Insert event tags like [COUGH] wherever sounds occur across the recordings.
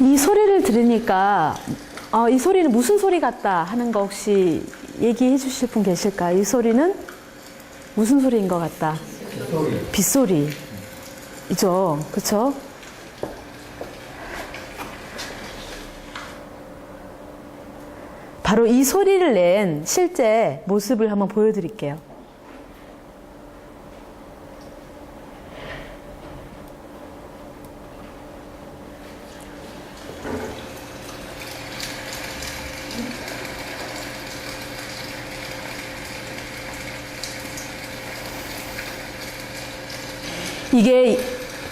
이 소리를 들으니까 어, 이 소리는 무슨 소리 같다 하는 거 혹시 얘기해 주실 분 계실까? 이 소리는 무슨 소리인 것 같다? 빗소리. 이죠. 그쵸? 바로 이 소리를 낸 실제 모습을 한번 보여드릴게요. 이게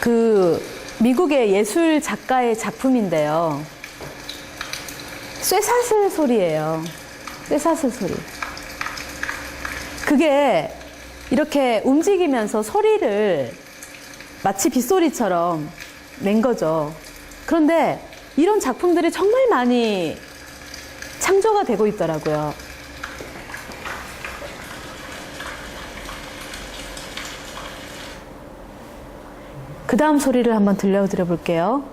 그 미국의 예술 작가의 작품인데요. 쇠사슬 소리예요. 쇠사슬 소리. 그게 이렇게 움직이면서 소리를 마치 빗소리처럼 낸 거죠. 그런데 이런 작품들이 정말 많이 창조가 되고 있더라고요. 그 다음 소리를 한번 들려드려 볼게요.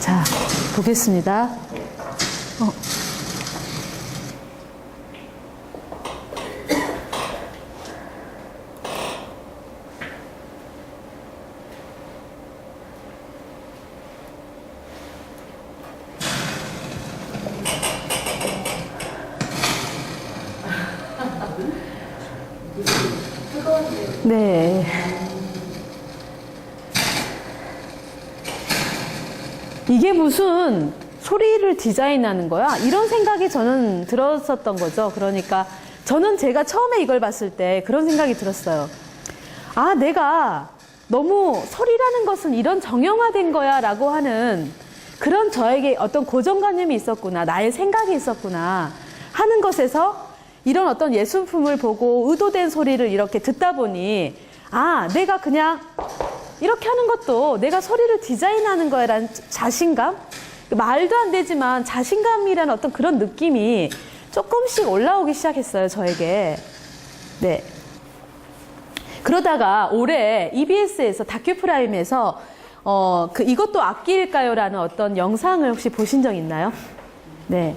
자, 보겠습니다. 어. 네. 이게 무슨 소리를 디자인하는 거야? 이런 생각이 저는 들었었던 거죠. 그러니까 저는 제가 처음에 이걸 봤을 때 그런 생각이 들었어요. 아, 내가 너무 소리라는 것은 이런 정형화된 거야 라고 하는 그런 저에게 어떤 고정관념이 있었구나. 나의 생각이 있었구나. 하는 것에서 이런 어떤 예술품을 보고 의도된 소리를 이렇게 듣다 보니 아, 내가 그냥 이렇게 하는 것도 내가 소리를 디자인하는 거야라는 자신감? 말도 안 되지만 자신감이라는 어떤 그런 느낌이 조금씩 올라오기 시작했어요, 저에게. 네. 그러다가 올해 EBS에서 다큐프라임에서 어, 그 이것도 악기일까요 라는 어떤 영상을 혹시 보신 적 있나요? 네.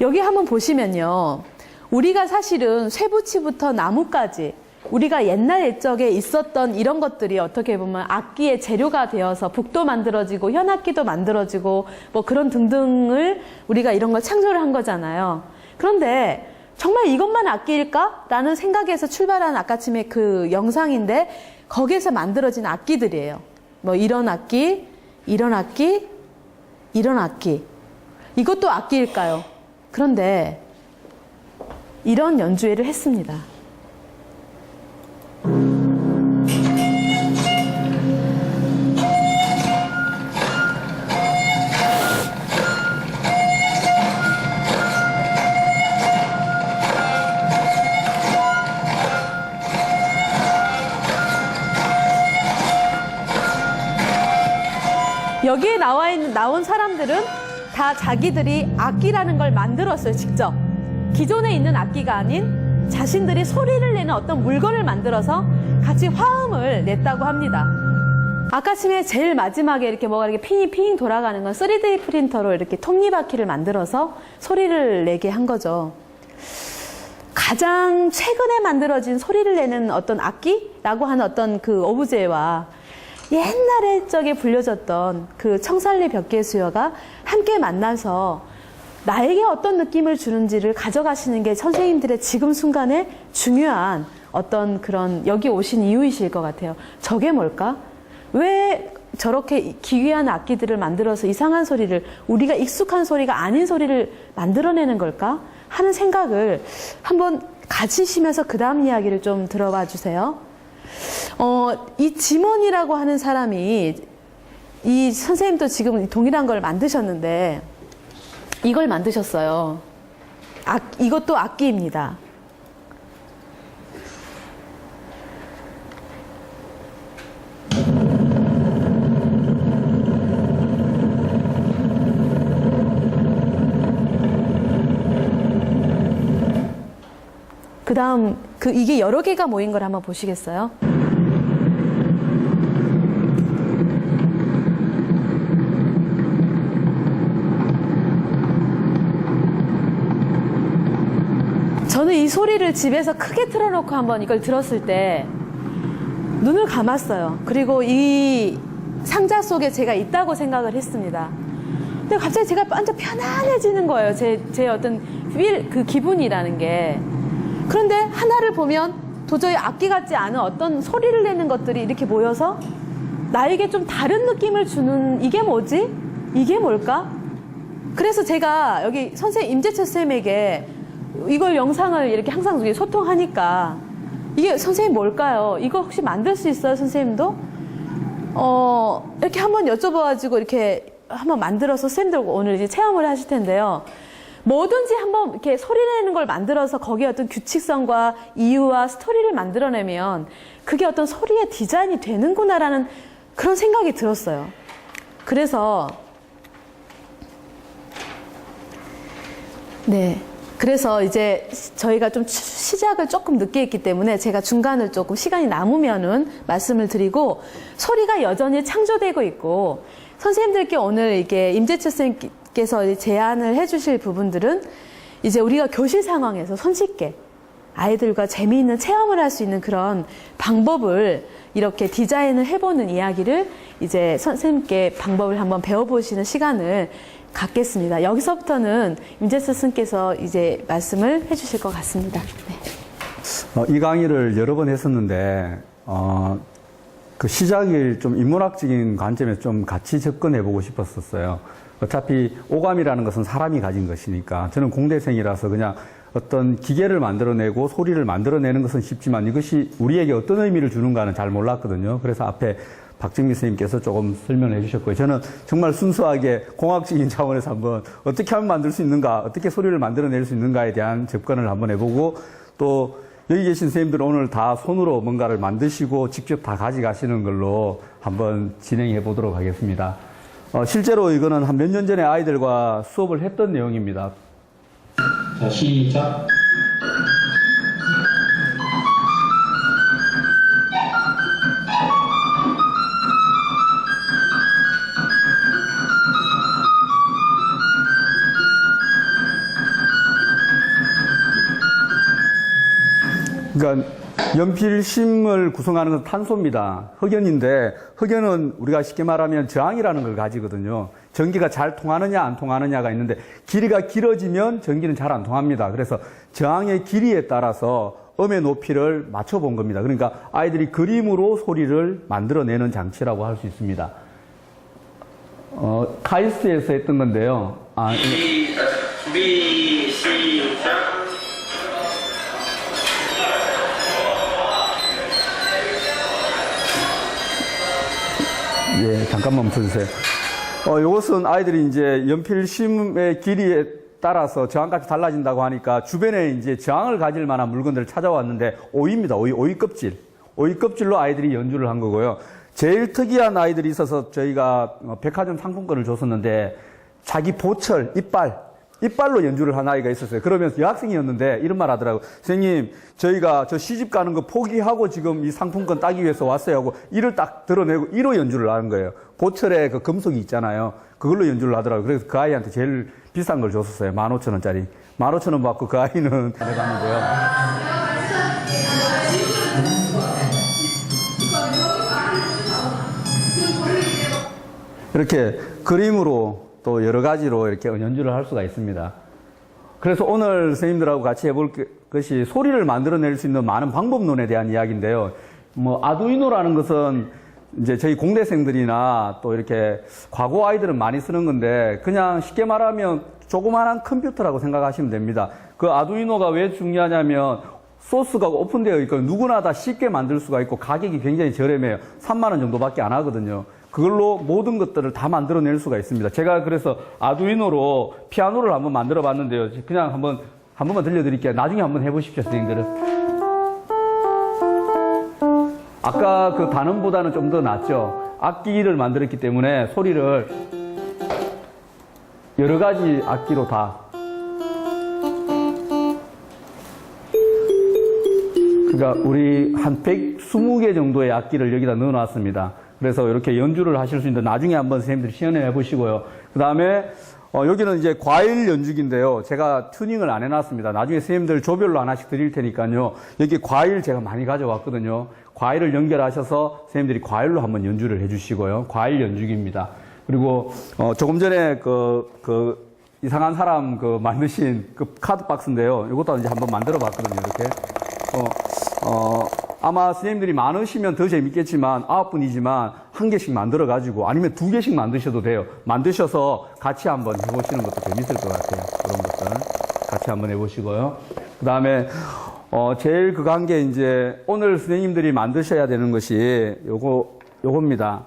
여기 한번 보시면요. 우리가 사실은 쇠붙이부터 나무까지 우리가 옛날 옛적에 있었던 이런 것들이 어떻게 보면 악기의 재료가 되어서 북도 만들어지고 현악기도 만들어지고 뭐 그런 등등을 우리가 이런 걸 창조를 한 거잖아요. 그런데 정말 이것만 악기일까? 라는 생각에서 출발한 아까쯤에 그 영상인데 거기에서 만들어진 악기들이에요. 뭐 이런 악기, 이런 악기, 이런 악기. 이것도 악기일까요? 그런데 이런 연주회를 했습니다. 여기에 나와 있는 나온 사람들은 다 자기들이 악기라는 걸 만들었어요, 직접. 기존에 있는 악기가 아닌 자신들이 소리를 내는 어떤 물건을 만들어서 같이 화음을 냈다고 합니다. 아까 쯤에 제일 마지막에 이렇게 뭐가 이렇게 핑이 핑 돌아가는 건 3D 프린터로 이렇게 톱니바퀴를 만들어서 소리를 내게 한 거죠. 가장 최근에 만들어진 소리를 내는 어떤 악기라고 하는 어떤 그 오브제와 옛날에 적에 불려졌던 그 청살리 벽계수여가 함께 만나서 나에게 어떤 느낌을 주는지를 가져가시는 게 선생님들의 지금 순간에 중요한 어떤 그런 여기 오신 이유이실 것 같아요. 저게 뭘까? 왜 저렇게 기괴한 악기들을 만들어서 이상한 소리를 우리가 익숙한 소리가 아닌 소리를 만들어내는 걸까? 하는 생각을 한번 가지시면서 그 다음 이야기를 좀 들어봐 주세요. 어, 이 지몬이라고 하는 사람이 이 선생님도 지금 동일한 걸 만드셨는데 이걸 만드셨어요. 악, 이것도 악기입니다. 그 다음, 그, 이게 여러 개가 모인 걸 한번 보시겠어요? 저는 이 소리를 집에서 크게 틀어놓고 한번 이걸 들었을 때 눈을 감았어요. 그리고 이 상자 속에 제가 있다고 생각을 했습니다. 근데 갑자기 제가 완전 편안해지는 거예요. 제, 제 어떤 필, 그 기분이라는 게. 그런데 하나를 보면 도저히 악기 같지 않은 어떤 소리를 내는 것들이 이렇게 모여서 나에게 좀 다른 느낌을 주는 이게 뭐지? 이게 뭘까? 그래서 제가 여기 선생님 임재철 쌤에게 이걸 영상을 이렇게 항상 소통하니까 이게 선생님 뭘까요? 이거 혹시 만들 수 있어요, 선생님도? 어, 이렇게 한번 여쭤봐가지고 이렇게 한번 만들어서 쌤들 오늘 이제 체험을 하실 텐데요. 뭐든지 한번 이렇게 소리 내는 걸 만들어서 거기에 어떤 규칙성과 이유와 스토리를 만들어내면 그게 어떤 소리의 디자인이 되는구나라는 그런 생각이 들었어요. 그래서 네. 그래서 이제 저희가 좀 시- 시작을 조금 늦게 했기 때문에 제가 중간을 조금 시간이 남으면은 말씀을 드리고 소리가 여전히 창조되고 있고 선생님들께 오늘 이게 임재철 선생님 께서 제안을 해주실 부분들은 이제 우리가 교실 상황에서 손쉽게 아이들과 재미있는 체험을 할 수 있는 그런 방법을 이렇게 디자인을 해보는 이야기를 이제 선생님께 방법을 한번 배워보시는 시간을 갖겠습니다. 여기서부터는 임재수 스님께서 이제 말씀을 해주실 것 같습니다. 네. 어, 이 강의를 여러 번 했었는데, 어, 그 시작을 좀 인문학적인 관점에서 좀 같이 접근해 보고 싶었었어요. 어차피 오감이라는 것은 사람이 가진 것이니까 저는 공대생이라서 그냥 어떤 기계를 만들어내고 소리를 만들어내는 것은 쉽지만 이것이 우리에게 어떤 의미를 주는가는 잘 몰랐거든요. 그래서 앞에 박정민 선생님께서 조금 설명을 해주셨고요. 저는 정말 순수하게 공학적인 [LAUGHS] 차원에서 한번 어떻게 하면 만들 수 있는가, 어떻게 소리를 만들어낼 수 있는가에 대한 접근을 한번 해보고 또 여기 계신 선생님들 오늘 다 손으로 뭔가를 만드시고 직접 다 가져가시는 걸로 한번 진행해 보도록 하겠습니다. 어, 실제로 이거는 한 몇 년 전에 아이들과 수업을 했던 내용입니다. 자, 시작. 그러니까 연필심을 구성하는 건 탄소입니다. 흑연인데 흑연은 우리가 쉽게 말하면 저항이라는 걸 가지거든요. 전기가 잘 통하느냐 안 통하느냐가 있는데 길이가 길어지면 전기는 잘 안 통합니다. 그래서 저항의 길이에 따라서 음의 높이를 맞춰 본 겁니다. 그러니까 아이들이 그림으로 소리를 만들어내는 장치라고 할 수 있습니다. 어, 카이스트에서 했던 건데요. 아, 이- 시 잠깐만 멈춰주세요. 어, 요것은 아이들이 이제 연필심의 길이에 따라서 저항값이 달라진다고 하니까 주변에 이제 저항을 가질 만한 물건들을 찾아왔는데 오이입니다. 오이, 오이 껍질. 오이 껍질로 아이들이 연주를 한 거고요. 제일 특이한 아이들이 있어서 저희가 어, 백화점 상품권을 줬었는데 자기 보철, 이빨, 이빨로 연주를 한 아이가 있었어요. 그러면서 여학생이었는데 이런 말 하더라고. 선생님, 저희가 저 시집 가는 거 포기하고 지금 이 상품권 따기 위해서 왔어요 하고 이를 딱 드러내고 이로 연주를 하는 거예요. 보철에 그 금속이 있잖아요. 그걸로 연주를 하더라고요. 그래서 그 아이한테 제일 비싼 걸 줬었어요. 15,000원짜리. 15,000원 받고 그 아이는 [LAUGHS] 해봤는데요. 이렇게 그림으로 또 여러 가지로 이렇게 연주를 할 수가 있습니다. 그래서 오늘 선생님들하고 같이 해볼 게- 것이 소리를 만들어낼 수 있는 많은 방법론에 대한 이야기인데요. 뭐 아두이노라는 것은 이제 저희 공대생들이나 또 이렇게 과거 아이들은 많이 쓰는 건데 그냥 쉽게 말하면 조그마한 컴퓨터라고 생각하시면 됩니다. 그 아두이노가 왜 중요하냐면 소스가 오픈되어 있고 누구나 다 쉽게 만들 수가 있고 가격이 굉장히 저렴해요. 3만 원 정도밖에 안 하거든요. 그걸로 모든 것들을 다 만들어낼 수가 있습니다. 제가 그래서 아두이노로 피아노를 한번 만들어 봤는데요. 그냥 한번 한 번만 들려드릴게요. 나중에 한번 해보십시오, 선생님들은. 아까 그 단음보다는 좀 더 낫죠. 악기를 만들었기 때문에 소리를 여러 가지 악기로 다 그러니까 우리 한 120개 정도의 악기를 여기다 넣어 놨습니다. 그래서 이렇게 연주를 하실 수 있는데 나중에 한번 선생님들이 시연해 해보시고요. 그 다음에 어, 여기는 이제 과일 연주기인데요. 제가 튜닝을 안 해놨습니다. 나중에 선생님들 조별로 하나씩 드릴 테니까요. 여기 과일 제가 많이 가져왔거든요. 과일을 연결하셔서 선생님들이 과일로 한번 연주를 해주시고요. 과일 연주기입니다. 그리고 어, 조금 전에 그, 그 이상한 사람 그 만드신 그 카드 박스인데요. 이것도 이제 한번 만들어 봤거든요. 이렇게. 어, 어, 아마 선생님들이 많으시면 더 재밌겠지만 아홉 분이지만 한 개씩 만들어 가지고 아니면 두 개씩 만드셔도 돼요. 만드셔서 같이 한번 해보시는 것도 재밌을 것 같아요. 그런 것들 같이 한번 해보시고요. 그 다음에 어, 제일 게 이제 오늘 선생님들이 만드셔야 되는 것이 요거 요겁니다.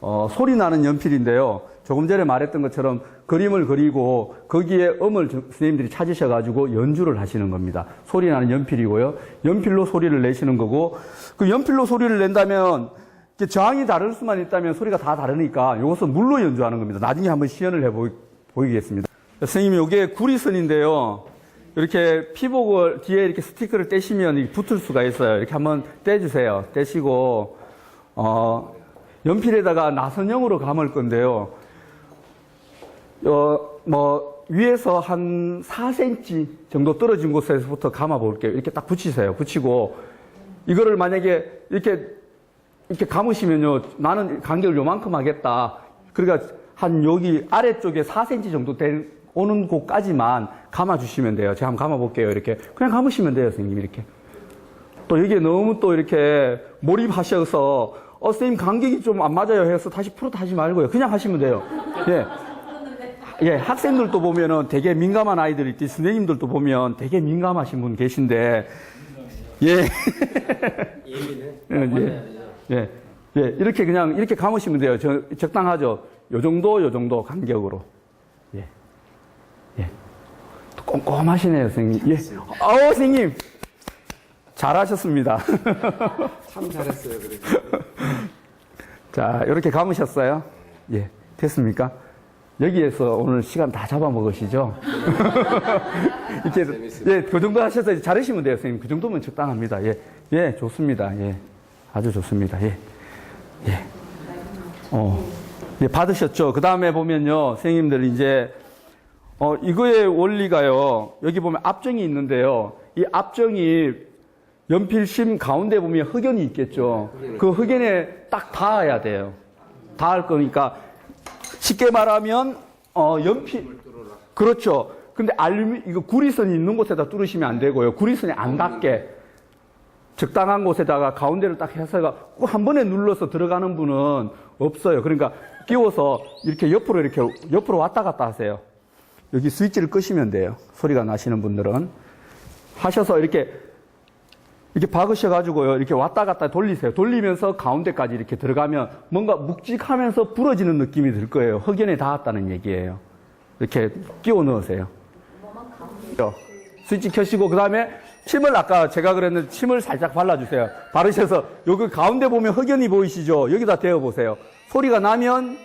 어, 소리 나는 연필인데요. 조금 전에 말했던 것처럼 그림을 그리고 거기에 음을 저- 선생님들이 찾으셔가지고 연주를 하시는 겁니다. 소리 나는 연필이고요. 연필로 소리를 내시는 거고, 그 연필로 소리를 낸다면, 저항이 다를 수만 있다면 소리가 다 다르니까 이것은 물로 연주하는 겁니다. 나중에 한번 시연을 해보이겠습니다. 선생님, 이게 구리선인데요. 이렇게 피복을 뒤에 이렇게 스티커를 떼시면 붙을 수가 있어요. 이렇게 한번 떼주세요. 떼시고, 어, 연필에다가 나선형으로 감을 건데요. 어, 뭐, 위에서 한 4cm 정도 떨어진 곳에서부터 감아 볼게요. 이렇게 딱 붙이세요. 붙이고, 이거를 만약에 이렇게, 이렇게 감으시면요. 나는 간격을 요만큼 하겠다. 그러니까 한 여기 아래쪽에 4cm 정도 된, 오는 곳까지만 감아주시면 돼요. 제가 한번 감아볼게요. 이렇게. 그냥 감으시면 돼요, 선생님. 이렇게. 또 여기에 너무 또 이렇게 몰입하셔서 어 선생님 간격이 좀 안 맞아요 해서 다시 풀어도 하지 말고요 그냥 하시면 돼요 [LAUGHS] 예. 예 학생들도 보면은 되게 민감한 아이들이 있지 선생님들도 보면 되게 민감하신 분 계신데 예 [LAUGHS] 예, 예, 예, 예, 이렇게 그냥 이렇게 감으시면 돼요 저, 적당하죠 요 정도 요 정도 간격으로 꼼꼼하시네요 선생님 예, 아우 선생님 잘하셨습니다. [LAUGHS] 참 잘했어요, 그래도. [LAUGHS] 자, 이렇게 감으셨어요? 예, 됐습니까? 여기에서 오늘 시간 다 잡아먹으시죠? [LAUGHS] 이렇게, 재밌습니다. 예, 그 정도 하셔서 잘하시면 돼요, 선생님. 그 정도면 적당합니다. 예, 예, 좋습니다. 예, 아주 좋습니다. 예, 예. 어, 예, 받으셨죠? 그 다음에 보면요, 선생님들 이제, 어, 이거의 원리가요, 여기 보면 압정이 있는데요. 이 압정이 연필심 가운데 보면 흑연이 있겠죠. 그 흑연에 딱 닿아야 돼요. 닿을 거니까 쉽게 말하면 어 연필 그렇죠. 근데 알루미 이거 구리선이 있는 곳에다 뚫으시면 안 되고요. 구리선이 안 닿게 적당한 곳에다가 가운데를 딱 해서가 꼭한 번에 눌러서 들어가는 분은 없어요. 그러니까 끼워서 이렇게 옆으로 이렇게 옆으로 왔다 갔다 하세요. 여기 스위치를 끄시면 돼요. 소리가 나시는 분들은 하셔서 이렇게 이렇게 박으셔가지고요. 이렇게 왔다 갔다 돌리세요. 돌리면서 가운데까지 이렇게 들어가면 뭔가 묵직하면서 부러지는 느낌이 들 거예요. 흑연에 닿았다는 얘기예요. 이렇게 끼워 넣으세요. 스위치 켜시고, 그 다음에 침을 아까 제가 그랬는데 침을 살짝 발라주세요. 바르셔서 여기 가운데 보면 흑연이 보이시죠? 여기다 대어보세요. 소리가 나면,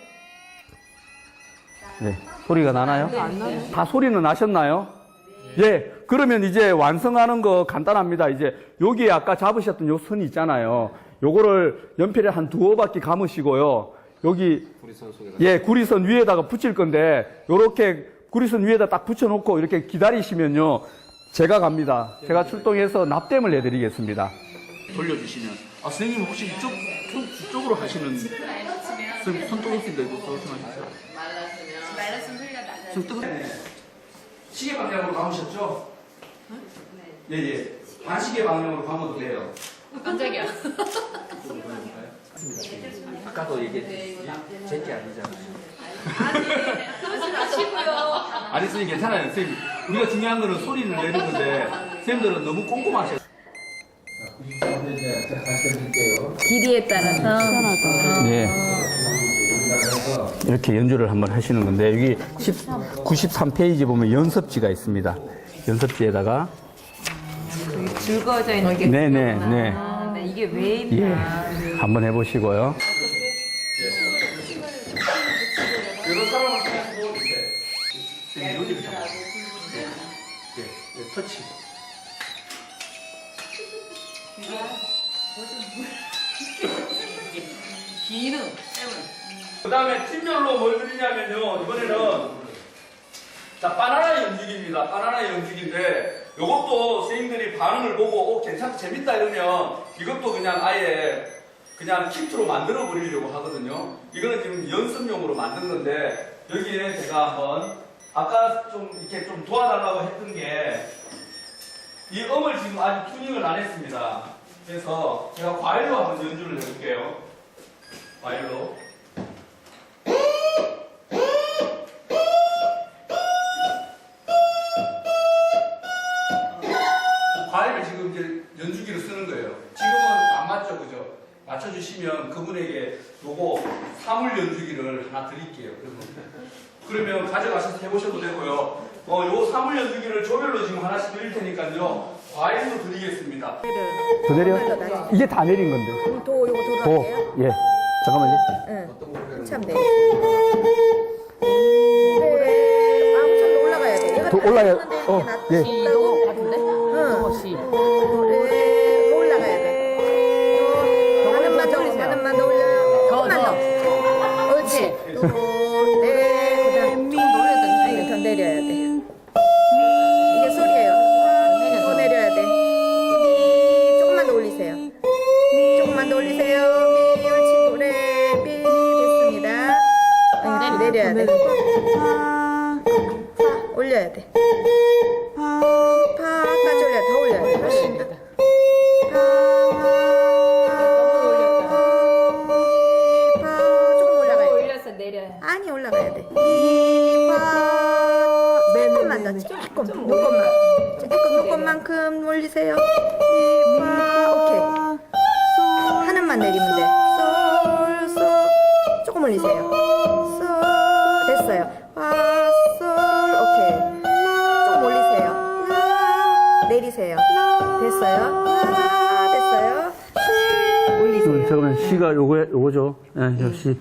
네. 소리가 나나요? 다 소리는 나셨나요? 예. 그러면 이제 완성하는 거 간단합니다. 이제 여기 아까 잡으셨던 요선 있잖아요. 요거를 연필에 한 두어 바퀴 감으시고요. 여기 구리선. 예, 구리선 위에다가 붙일 건데 요렇게 구리선 위에다 딱 붙여 놓고 이렇게 기다리시면요. 제가 갑니다. 제가 출동해서 납땜을 해 드리겠습니다. 돌려 주시면 아, 선생님 혹시 이쪽 이쪽으로 하시는 선생님 손 뜨거우신데 이거 조심하십시오. 말랐으면 좀 뜨거. 시계 방향으로 감으셨죠? 예, 예. 반시계 방향으로 감아도 돼요. 깜짝이야. 아까도 얘기했지. 제게 아니잖아요. 그러지 마시고요. 아니, 선생님 괜찮아요. 선생님. 우리가 중요한 거는 소리를 내는 건데, 선생님들은 너무 꼼꼼하셔. 길이에 따라서. 네. 이렇게 연주를 한번 하시는 건데, 여기 10, 93페이지 보면 연습지가 있습니다. 연습지에다가. 즐거워져 있는 게. 네네. 네. 아, 네, 이게 왜 예. 있나. 한번 해보시고요. 터치. 기능. 그 다음에 팀별로 뭘 드리냐면요. 이번에는 자, 바나나 연직입니다. 바나나 연직인데 이것도 선생님들이 반응을 보고 오, 괜찮고 재밌다 이러면 이것도 그냥 아예 그냥 키트로 만들어 버리려고 하거든요. 이거는 지금 연습용으로 만든 건데 여기에 제가 한번 아까 좀 이렇게 좀 도와달라고 했던 게 이 음을 지금 아직 튜닝을 안 했습니다. 그래서 제가 과일로 한번 연주를 해볼게요. 과일로. 맞춰주시면 그분에게 요거 사물 연주기를 하나 드릴게요. 그러면, 그러면 가져가셔서 해보셔도 되고요. 어, 요 사물 연주기를 조별로 지금 하나씩 드릴 테니까요. 과일도 드리겠습니다. 더 내려? 이게 다 내린 건데. 도 요거 도로 도. 할게요. 예. 잠깐만요. 응. 참 돼. 네. 아무 정도 올라가야 돼. 얘가 도다 올라가요. 하는데 어, 예. 시 도 같은데? 응. 시. 네. 세요. 미파 오케이 하늘만 내리면 돼. 솔 솔 조금 올리세요. 솔 됐어요. 파 솔 오케이 조금 올리세요. 라 내리세요. 됐어요. 라 됐어요. 올리세요. 잠깐만, 시가 요거, 요거죠. 예, 역시.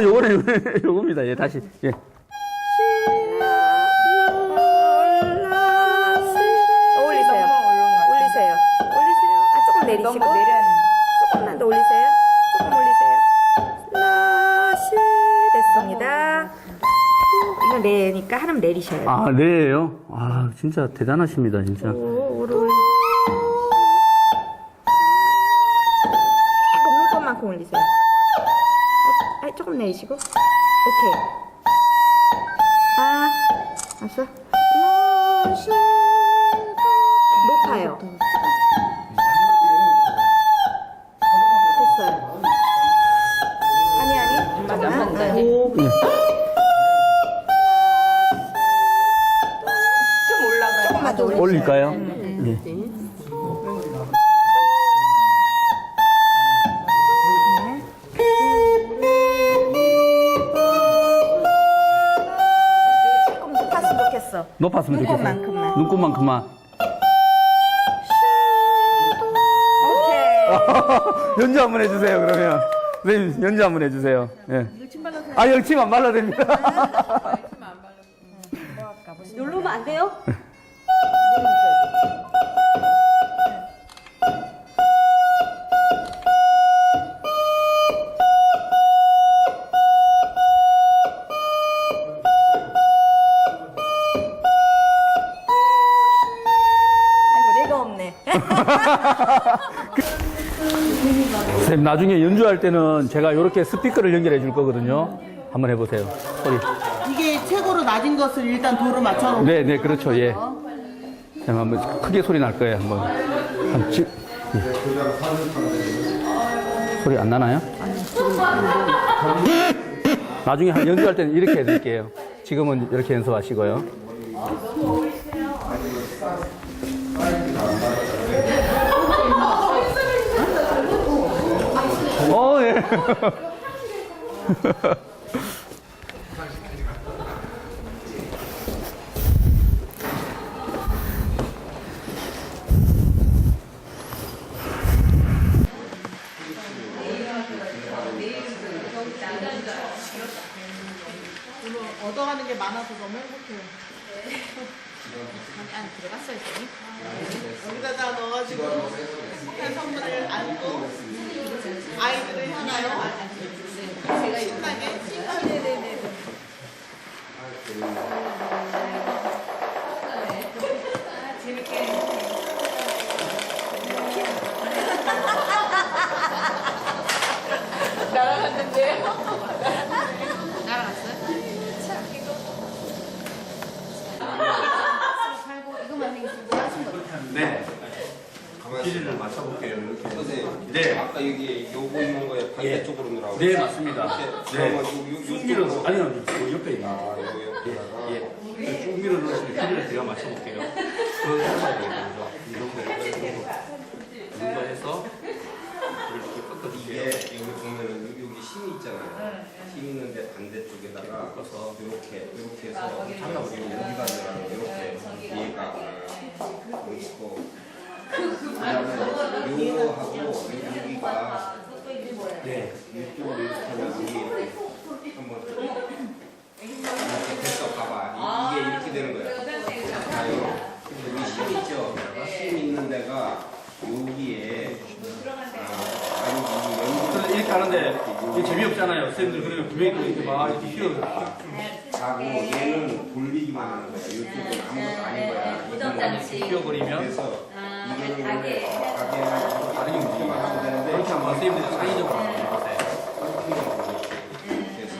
아, 요거네, 요겁니다. 예, 다시. 예. 올리세요. 올리세요. 올리세요. 아, 조금 내리시고. 조금만 더 올리세요. 조금 올리세요. 라시 됐습니다. 이거 내니까 하나면 내리셔야 돼요. 아, 네예요. 아, 진짜 대단하십니다, 진짜. 오, 내리시고. 오케이. 눈곱만큼만. 오케이. [LAUGHS] 연주 한번 해주세요, 그러면. 선생님, 연주 한번 해주세요. 예. 아, 열침 안 발라도 됩니다. 누르면 안 돼요? [LAUGHS] 나중에 연주할 때는 제가 이렇게 스피커를 연결해 줄 거거든요. 한번 해보세요. 소리. 이게 최고로 낮은 것을 일단 도로 맞춰놓고 네, 네, 그렇죠. 예. 자, 한번 크게 소리 날 거예요. 한번. 한 지, 예. 소리 안 나나요? 나중에 한 연주할 때는 이렇게 해드릴게요. 지금은 이렇게 연습하시고요. 어, 예. [LAUGHS] 얻어가는 게 많아서 너무 행복해요. 안에 들어갔어요, 저기. 여기다 다 넣어가지고 해산물을 안고 아이들을 향하여 신나게 네네네. 날아갔어요? 길이를 맞춰볼게요. 이렇게. 선생님, 네. 아까 여기 요거 있는 거에 반대쪽으로 넣으라고. 네, 맞습니다. 네. 그러면 요- 요- 쑥미를, 요쪽으로- 아니요, 요 옆에 있는. 아, 요거 옆에다가. 예. 그 쑥미를 넣으시면 길이를 제가 맞춰볼게요. 그 해봐야 되겠죠. 이 정도, 이 정도. 이 정도 해서 이렇게 꺾어주세요. 이게 여기 보면은 여기, 여기 힘이 있잖아요. 힘 있는데 반대쪽에다가 꺾어서 이렇게 이렇게 해서 잠깐만 여기가 들어가는 이렇게 얘가 있고 그다음에 요거하고 여기가 네. 이쪽으로 이렇게 하면 이렇게 한번 이렇게 됐어 봐봐 이- 이게 이렇게 되는 거야 자요 여기 힘 있죠 힘 있는 데가 여기에 아, 아니 이 이렇게 하는데 이게 재미없잖아요. 선생님들 그러면 분명히 또 이렇게 막 이렇게 휘어. 자고 얘는 돌리기만 하는 거야. 이쪽은 아무것도 아닌 거야. 이거는 휘어버리면 그래서 이거는 원래 가게는 다른 움직임만 하면 되는데 그렇게 한번 선생님들이 창의적으로 한번 해보세요. 그래서?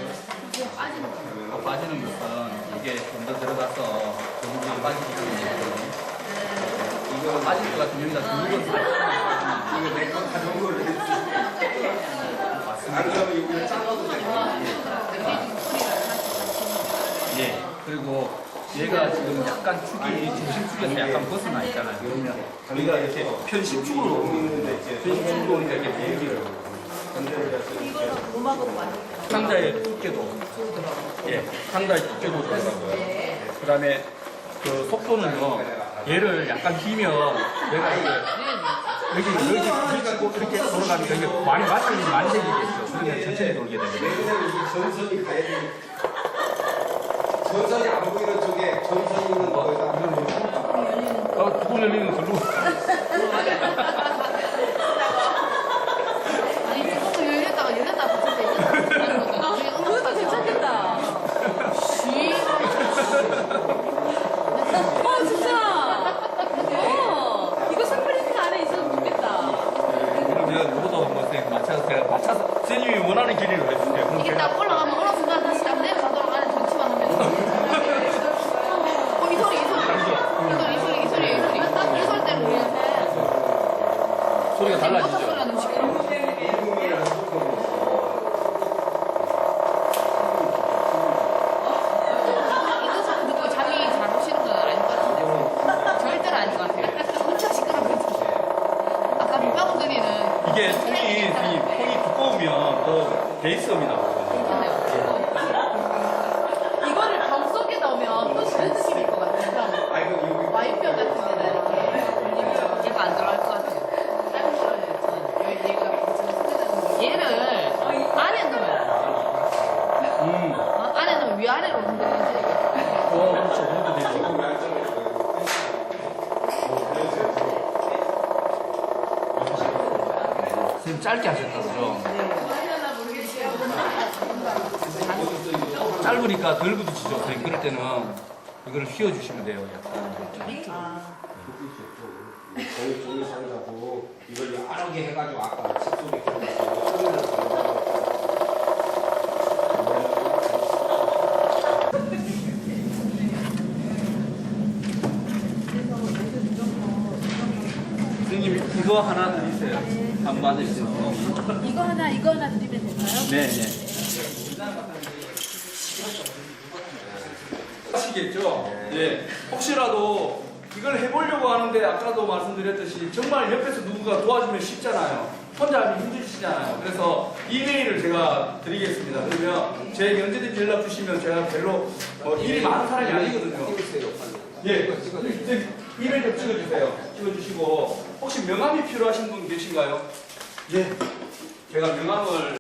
또 빠지는 것은 이게 좀 더 들어가서 조금 빠지기 때문에 이거는 빠질 것 같으면 여기다 두번 이거 내거 가져온 거를 안 그러면 여기를 잘라도 돼. 예. 그리고 얘가 지금 약간 축이 중심축에서 약간 벗어나 있잖아요. 그러면 우리가 이렇게 편식축으로 이제 편식축으로 오니까 이렇게 얘기를 상자의 두께도 예, 상자의 두께도 들어가고요. 그 다음에 그 속도는요. 얘를 약간 휘면 얘가 이게 여기 여기 부딪히고 이렇게 돌아가니까 이게 많이 많이 생기겠죠. 그러면 천천히 돌게 됩니다. 왜냐면 이 전선이 가야 되니까. 전선이 안 보이는 쪽에 전선 있는 거에다 어, 두번 열리는 걸로. 아니, 조금 열렸다가 열렸다가 닫힐 때 있잖아. 그것도 괜찮겠다. 쉬. 어, 진짜. 어, 이거 스프링 안에 있어도 좋겠다. 그럼 제가 이것도 한번 선생님 맞춰서 제가 맞춰서 선생님이 원하는 길이로 해줄게요. 그럼 이게 제가 딱 올라가면 어느 순간 다시 딱 내려가도록 안에 정치만 하면 어, 이 소리, 이 소리. 이 소리, 이 소리, 이 소리, 이 소리. 이 소리 때문에 소리가 모터 달라지죠. 소리 나는 시끄러워. 이거 자꾸 듣고 잠이 잘 오시는 건 아닌 것 같은데. 절대로 아닌 것 같아요. 엄청 시끄러워. 아까 밑방울 소리는 이게 톤이, 이 톤이 두꺼우면 또 베이스음이 나오거든요. 이거를 방 속에 넣으면 또 다른 느낌일 것 같아요. 아 이거 여기 와이프 같은 데는 이렇게 얘가 안 들어갈 것 같아요. 얘를 안에 넣어요. 음, 어? 안에 넣으면 위아래로 흔들리는 데 어, 그렇죠. 그것도 되죠. 선생님 짧게 하셨다, 그죠? 짧으니까 덜 부딪히죠. 선생님 그럴 때는 이거를 휘어주시면 돼요. 약간. 저희 종이 상자고 이걸 여러 개 해가지고 아까 소리를 들어가서 선생님 이거 하나 드리세요. 한 받으시죠. 이거 하나, 이거 하나 드리면 될까요? 네, 네. 아시겠죠? 예. 혹시라도 이걸 해보려고 하는데 아까도 말씀드렸듯이 정말 옆에서 누군가 도와주면 쉽잖아요. 혼자 하면 힘드시잖아요. 그래서 이메일을 제가 드리겠습니다. 그러면 제게 언제든지 연락 주시면 제가 별로 뭐 일이 많은 사람이 아니거든요. 예, 이제 이메일 좀 찍어주세요. 찍어주시고 혹시 명함이 필요하신 분 계신가요? 예, 제가 명함을